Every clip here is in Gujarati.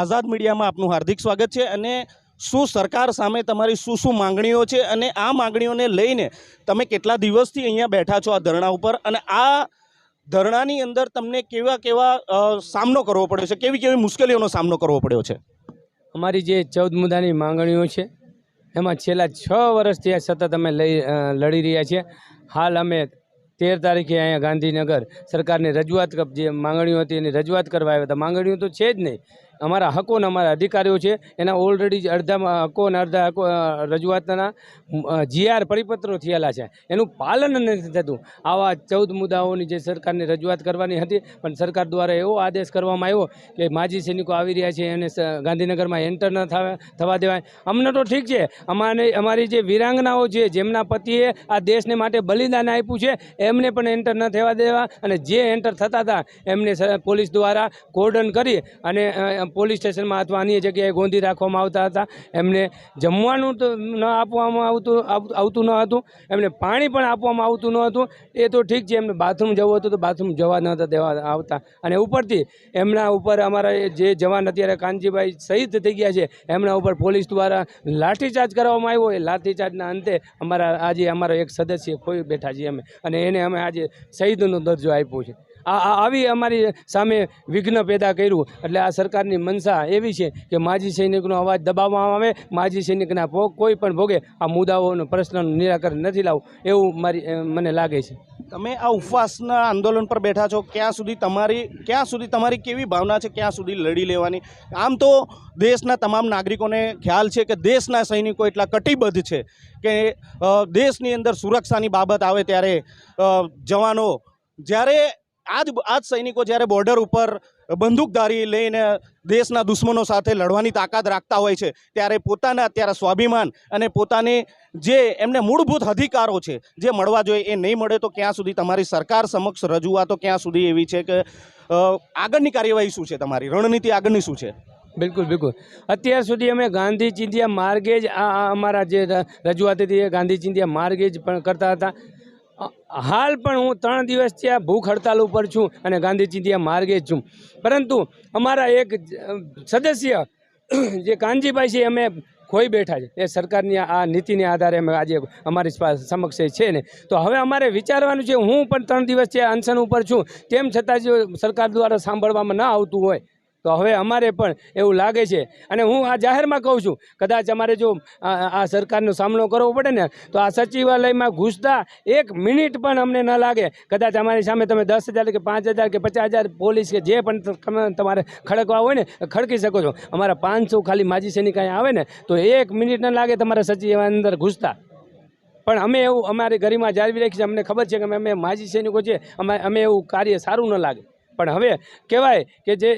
આઝાદ મીડિયામાં આપનું હાર્દિક સ્વાગત છે અને શું સરકાર સામે તમારી શું શું માંગણીઓ છે અને આ માંગણીઓને લઈને તમે કેટલા દિવસથી અહીંયા બેઠા છો આ ધરણા ઉપર અને આ ધરણાની અંદર તમને કેવા કેવા સામનો કરવો પડ્યો છે? કેવી કેવી મુશ્કેલીઓનો સામનો કરવો પડ્યો છે? અમારી જે ચૌદ મુદ્દાની માંગણીઓ છે, એમાં છેલ્લા છ વર્ષથી આ સતત અમે લઈ લડી રહ્યા છીએ. હાલ અમે તેર તારીખે અહીંયા ગાંધીનગર સરકારની રજૂઆત જે માંગણીઓ હતી એની રજૂઆત કરવા આવ્યા હતા. માંગણીઓ તો છે જ નહીં. અમારા હકો અમારા અધિકારીઓ છે. એના ઓલરેડી અડધા હકો અને અડધા હકો રજૂઆતના જીઆર પરિપત્રો થયેલા છે. એનું પાલન નથી થતું. આવા ચૌદ મુદ્દાઓની જે સરકારની રજૂઆત કરવાની હતી, પણ સરકાર દ્વારા એવો આદેશ કરવામાં આવ્યો કે માજી સૈનિકો આવી રહ્યા છે, એને ગાંધીનગરમાં એન્ટર ન થવા દેવાય. અમને તો ઠીક છે. અમારે અમારી જે વિરાંગનાઓ છે, જેમના પતિએ આ દેશને માટે બલિદાન આપ્યું છે, એમને પણ એન્ટર ન થવા દેવા અને જે એન્ટર થતા હતા, એમને પોલીસ દ્વારા કોર્ડન કરી અને પોલીસ સ્ટેશનમાં અથવા અન્ય જગ્યાએ ગોંધી રાખવામાં આવતા હતા. એમને જમવાનું તો ન આપવામાં આવતું આવતું ન હતું. એમને પાણી પણ આપવામાં આવતું ન હતું. એ તો ઠીક છે, એમને બાથરૂમ જવું હતું તો બાથરૂમ જવા નહોતા દેવા આવતા. અને ઉપરથી એમના ઉપર અમારા જે જવાન અત્યારે કાનજીભાઈ શહીદ થઈ ગયા છે, એમના ઉપર પોલીસ દ્વારા લાઠીચાર્જ કરવામાં આવ્યો. એ લાઠીચાર્જના અંતે અમારા આજે અમારો એક સદસ્ય ખોઈ બેઠા છીએ અમે. અને એને અમે આજે શહીદનો દરજ્જો આપ્યો છે. આ આવી અમારી સામે વિઘ્ન પેદા કર્યું. એટલે આ સરકારની મનસા એવી છે કે માજી સૈનિકનો અવાજ દબાવવામાં આવે, માજી સૈનિકના ભોગ કોઈ પણ ભોગે આ મુદ્દાઓનો, પ્રશ્નનું નિરાકરણ નથી લાવવું એવું મારી મને લાગે છે. તમે આ ઉપવાસના આંદોલન પર બેઠા છો, ક્યાં સુધી તમારી ક્યાં સુધી તમારી કેવી ભાવના છે, ક્યાં સુધી લડી લેવાની? આમ તો દેશના તમામ નાગરિકોને ખ્યાલ છે કે દેશના સૈનિકો એટલા કટિબદ્ધ છે કે દેશની અંદર સુરક્ષાની બાબત આવે ત્યારે જવાનો જ્યારે આ જ આ જ સૈનિકો જ્યારે બોર્ડર ઉપર બંદૂકધારી લઈને દેશના દુશ્મનો સાથે લડવાની તાકાત રાખતા હોય છે, ત્યારે પોતાના અત્યારે સ્વાભિમાન અને પોતાની જે એમને મૂળભૂત અધિકારો છે, જે મળવા જોઈએ એ નહીં મળે તો ક્યાં સુધી તમારી સરકાર સમક્ષ રજૂઆતો ક્યાં સુધી એવી છે કે આગળની કાર્યવાહી શું છે તમારી? રણનીતિ આગળની શું છે? બિલકુલ બિલકુલ. અત્યાર સુધી અમે ગાંધી ચિંધ્યા માર્ગે જ આ અમારા જે રજૂઆત હતી એ ગાંધી ચિંધ્યા માર્ગે જ પણ કરતા હતા. હાલ પણ હું ત્રણ દિવસથી આ ભૂખ હડતાલ ઉપર છું અને ગાંધીજીથી માર્ગે છું. પરંતુ અમારા એક સદસ્ય જે કાનજીભાઈ છે અમે ખોઈ બેઠા છે. એ સરકારની આ નીતિને આધારે અમે આજે અમારી સમક્ષ છે ને. તો હવે અમારે વિચારવાનું છે, હું પણ ત્રણ દિવસથી આ અનશન ઉપર છું. તેમ છતાં જો સરકાર દ્વારા સાંભળવામાં ન આવતું હોય તો હવે અમારે પણ એવું લાગે છે. અને હું આ જાહેરમાં કહું છું, કદાચ અમારે જો આ સરકારનો સામનો કરવો પડે ને, તો આ સચિવાલયમાં ઘૂસતા એક મિનિટ પણ અમને ન લાગે. કદાચ અમારી સામે તમે દસ હજાર કે પાંચ હજાર કે પચાસ હજાર પોલીસ કે જે પણ તમે, તમારે ખડકવા હોય ને, ખડકી શકો છો. અમારા પાંચસો ખાલી માજી સૈનિક અહીંયા આવે ને, તો એક મિનિટ ન લાગે તમારા સચિવ અંદર ઘૂસતા. પણ અમે એવું અમારી ગરિમા જાળવી રાખી છે. અમને ખબર છે કે અમે અમે માજી સૈનિકો છે અમે અમે એવું કાર્ય સારું ન લાગે. પણ હવે કહેવાય કે જે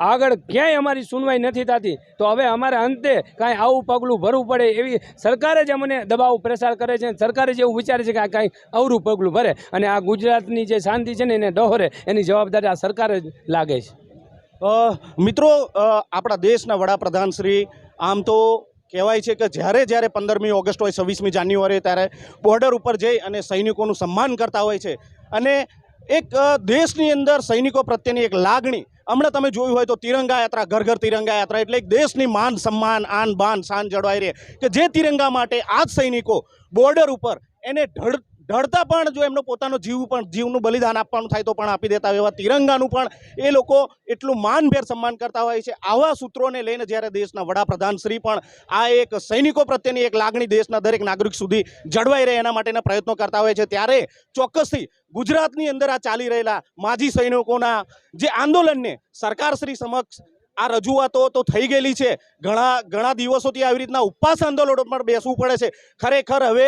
આગળ ક્યાંય અમારી સુનવાઈ નથી થતી, તો હવે અમારે અંતે કાંઈ આવું પગલું ભરવું પડે એવી સરકારે જ અમને દબાવ પ્રેસાર કરે છે, સરકારે જ એવું વિચારે છે કે આ કાંઈ અવરું પગલું ભરે અને આ ગુજરાતની જે શાંતિ છે ને એને ડહોરે એની જવાબદારી આ સરકારે જ લાગે છે. મિત્રો આપણા દેશના વડાપ્રધાન શ્રી, આમ તો કહેવાય છે કે જ્યારે જ્યારે પંદરમી ઓગસ્ટ હોય, છવ્વીસમી જાન્યુઆરી ત્યારે બોર્ડર ઉપર જઈ અને સૈનિકોનું સન્માન કરતા હોય છે. અને એક દેશની અંદર સૈનિકો પ્રત્યેની એક લાગણી. હમણાં તમે જોયું હોય તો તિરંગા યાત્રા, ઘર ઘર તિરંગા યાત્રા એટલે એક દેશની માન સન્માન, આન બાન, શાન જળવાઈ રહે. કે જે તિરંગા માટે આ સૈનિકો બોર્ડર ઉપર એને ઢળ ઢળતા પણ જો એમનો પોતાનો જીવ પણ જીવનું બલિદાન આપવાનું થાય તો પણ આપી દેતા હોય એવા તિરંગાનું પણ એ લોકો એટલું માનભેર સન્માન કરતા હોય છે. આવા સૂત્રોને લઈને જ્યારે દેશના વડાપ્રધાન શ્રી પણ આ એક સૈનિકો પ્રત્યેની એક લાગણી દેશના દરેક નાગરિક સુધી જળવાઈ રહે એના માટેના પ્રયત્નો કરતા હોય છે. ત્યારે ચોક્કસથી ગુજરાતની અંદર આ ચાલી રહેલા માજી સૈનિકોના જે આંદોલનને સરકારશ્રી સમક્ષ આ રજૂઆતો તો થઈ ગયેલી છે. ઘણા ઘણા દિવસોથી આવી રીતના ઉપવાસ આંદોલનો પર બેસવું પડે છે. ખરેખર હવે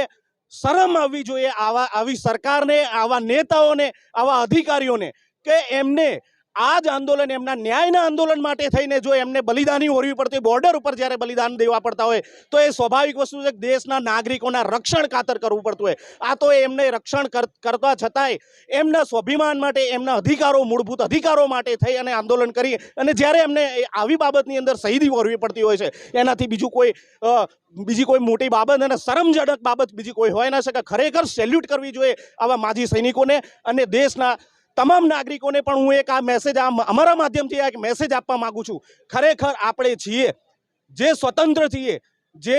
શરમ આવવી જોઈએ આવા આવી સરકારને આવા નેતાઓને આવા અધિકારીઓને કે એમને આ જ આંદોલન એમના ન્યાયના આંદોલન માટે થઈને જો એમને બલિદાની ઓરવી પડતી હોય, બોર્ડર ઉપર જ્યારે બલિદાન દેવા પડતા હોય તો એ સ્વાભાવિક વસ્તુ છે દેશના નાગરિકોના રક્ષણ ખાતર કરવું પડતું હોય. આ તો એમને રક્ષણ કર- કરતા છતાંય એમના સ્વાભિમાન માટે એમના અધિકારો મૂળભૂત અધિકારો માટે થઈ અને આંદોલન કરી અને જ્યારે એમને આવી બાબતની અંદર શહીદી ઓરવી પડતી હોય છે એનાથી બીજું કોઈ બીજી કોઈ મોટી બાબત અને શરમજનક બાબત બીજી કોઈ હોય ના શકે. ખરેખર સેલ્યુટ કરવી જોઈએ આવા માજી સૈનિકોને અને દેશના તમામ નાગરિકોને પણ હું એક આ મેસેજ આ અમારા માધ્યમથી આ એક મેસેજ આપવા માંગુ છું. ખરેખર આપણે છીએ, જે સ્વતંત્ર છીએ, જે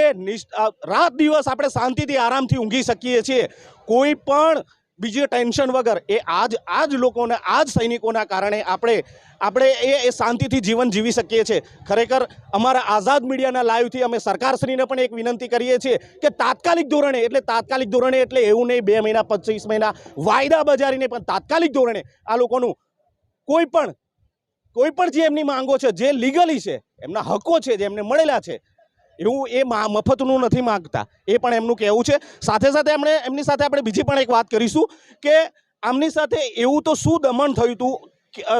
રાત દિવસ આપણે શાંતિથી, આરામથી ઊંઘી શકીએ છીએ. કોઈ પણ બીજી ટેન્શન વગર એ આજ આજ લોકોને, આજ સૈનિકોના કારણે આપણે આપણે એ એ શાંતિથી જીવન જીવી શકીએ છીએ. ખરેખર અમારા આઝાદ મીડિયાના લાઈવથી અમે સરકારશ્રીને પણ એક વિનંતી કરીએ છીએ કે તાત્કાલિક ધોરણે, એટલે તાત્કાલિક ધોરણે એટલે એવું નહીં, બે મહિના, પચીસ મહિના, વાયદા બજારીને પણ તાત્કાલિક ધોરણે આ લોકોનું કોઈ પણ કોઈ પણ જે એમની માંગો છે, જે લીગલી છે, એમના હકો છે, જે એમને મળેલા છે એવું એ મફતનું નથી માગતા. એ પણ એમનું કહેવું છે. સાથે સાથે એમણે એમની સાથે આપણે બીજી પણ એક વાત કરીશું કે આમની સાથે એવું તો શું દમન થયું હતું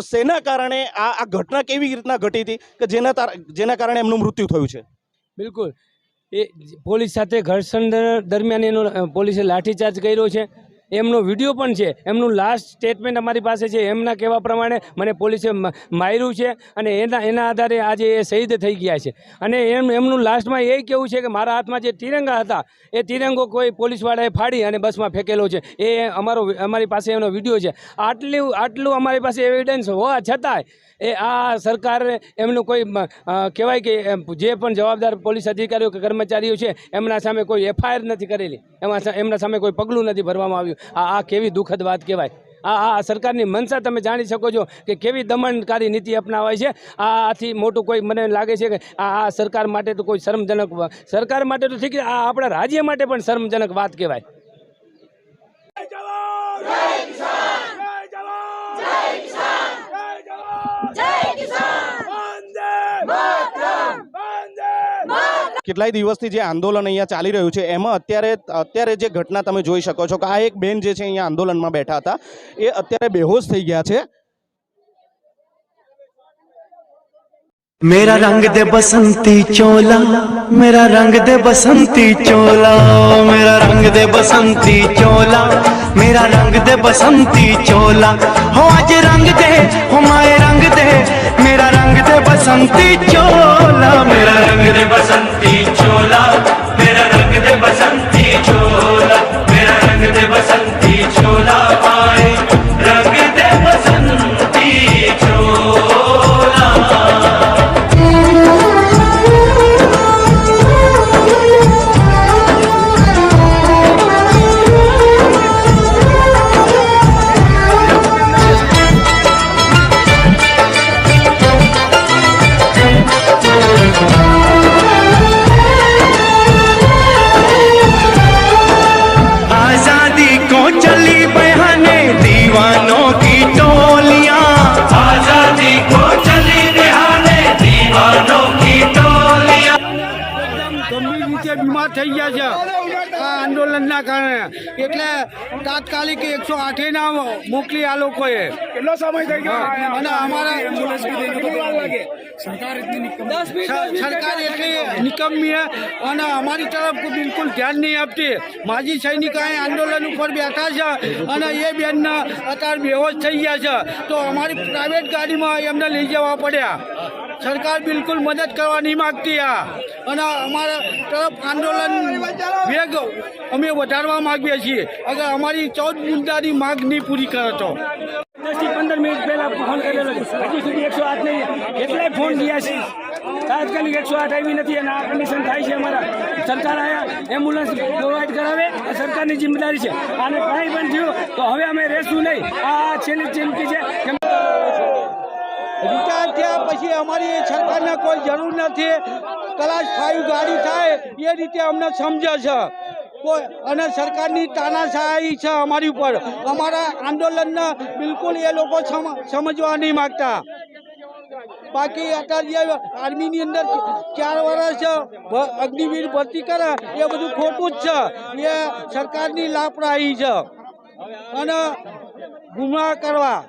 શેના કારણે આ આ ઘટના કેવી રીતના ઘટી હતી કે જેના જેના કારણે એમનું મૃત્યુ થયું છે? બિલકુલ. એ પોલીસ સાથે ઘર્ષણ દરમિયાન એનો પોલીસે લાઠીચાર્જ કર્યો છે. એમનો વીડિયો પણ છે. એમનું લાસ્ટ સ્ટેટમેન્ટ અમારી પાસે છે. એમના કહેવા પ્રમાણે મને પોલીસે માર્યું છે અને એના એના આધારે આજે એ શહીદ થઈ ગયા છે. અને એમ, એમનું લાસ્ટમાં એ કેવું છે કે મારા હાથમાં જે તિરંગા હતા, એ તિરંગો કોઈ પોલીસવાળાએ ફાડી અને બસમાં ફેંકેલો છે. એ અમારો, અમારી પાસે એનો વીડિયો છે. આટલું આટલું અમારી પાસે એવિડન્સ હોવા છતાંય એ આ સરકાર એમનું કોઈ કહેવાય કે જે પણ જવાબદાર પોલીસ અધિકારીઓ કે કર્મચારીઓ છે, એમના સામે કોઈ એફઆઈઆર નથી કરેલી. એમાં એમના સામે કોઈ પગલું નથી ભરવામાં આવ્યું. આ આ કેવી દુઃખદ વાત કહેવાય. આ આ સરકારની મનસા તમે જાણી શકો છો કે કેવી દમનકારી નીતિ અપનાવાય છે. આ, આથી મોટું કોઈ મને લાગે છે કે આ આ સરકાર માટે તો કોઈ શરમજનક સરકાર માટે તો ઠીક આ આપણા રાજ્ય માટે પણ શરમજનક વાત કહેવાય. કેટલાય દિવસથી જે આંદોલન અહીંયા ચાલી રહ્યું છે એમાં અત્યારે અત્યારે જે ઘટના તમે જોઈ શકો છો કે આ એક બેન જે છે અહીંયા આંદોલનમાં બેઠા હતા એ અત્યારે બેહોશ થઈ ગયા છે मेरा रंग दे बसंती चोला मेरा रंग दे बसंती चोला मेरा रंग दे बसंती चोला मेरा रंग दे बसंती चोला हो आज रंग दे हो माए रंग दे मेरा रंग दे बसंती આંદોલનના કારણે. એટલે તાત્કાલિક એકસો આઠે ના મોકલી આ લોકોએ. કેટલો સમય થઈ ગયો? અને અમારા સરકાર એટલી નિકમ્મી છે અને અમારી તરફ બિલકુલ ધ્યાન નહીં આપતી. માજી સૈનિક અહીં આંદોલન ઉપર બેઠા છે અને એ બેનના અત્યારે બેહોશ થઈ ગયા છે. તો અમારી પ્રાઇવેટ ગાડીમાં એમને લઈ જવા પડ્યા. સરકાર બિલકુલ મદદ કરવા નહીં માગતી આ. અને અમારા તરફ આંદોલન વેગ અમે વધારવા માગીએ છીએ. અગર અમારી ચૌદ મુદ્દાની માંગ નહીં પૂરી કરે તો. દસથી પંદર મિનિટ પહેલા ફોન કરેલો છે હજી સુધી એકસો આઠ નહીં. એટલે ફોન ગયા છે. તાત્કાલિક એકસો આઠ આવી નથી અને આ કન્ડિશન થાય છે અમારા. સરકાર આયા એમ્બ્યુલન્સ પ્રોવાઈડ કરાવે એ સરકારની જિમ્મેદારી છે. અને કાંઈ પણ થયું તો હવે અમે રહેશું નહીં. આ છેલ્લી ચીમકી છે રિટાયર થયા પછી અમારી સરકારને કોઈ જરૂર નથી. ક્લાસ ફાઈવ ગાડી થાય, એ રીતે અમને સમજે છે. કોઈ, અને સરકારની તાનાશાહી છે અમારી ઉપર. અમારા આંદોલનને બિલકુલ એ લોકો સમ- સમજવા નહીં માગતા. બાકી અત્યારે જે આર્મીની અંદર ચાર વર્ષ અગ્નિવીર ભરતી કરે, એ બધું ખોટું જ છે. એ સરકારની લાપરાહી છે. અને ગુમરાહ કરવા.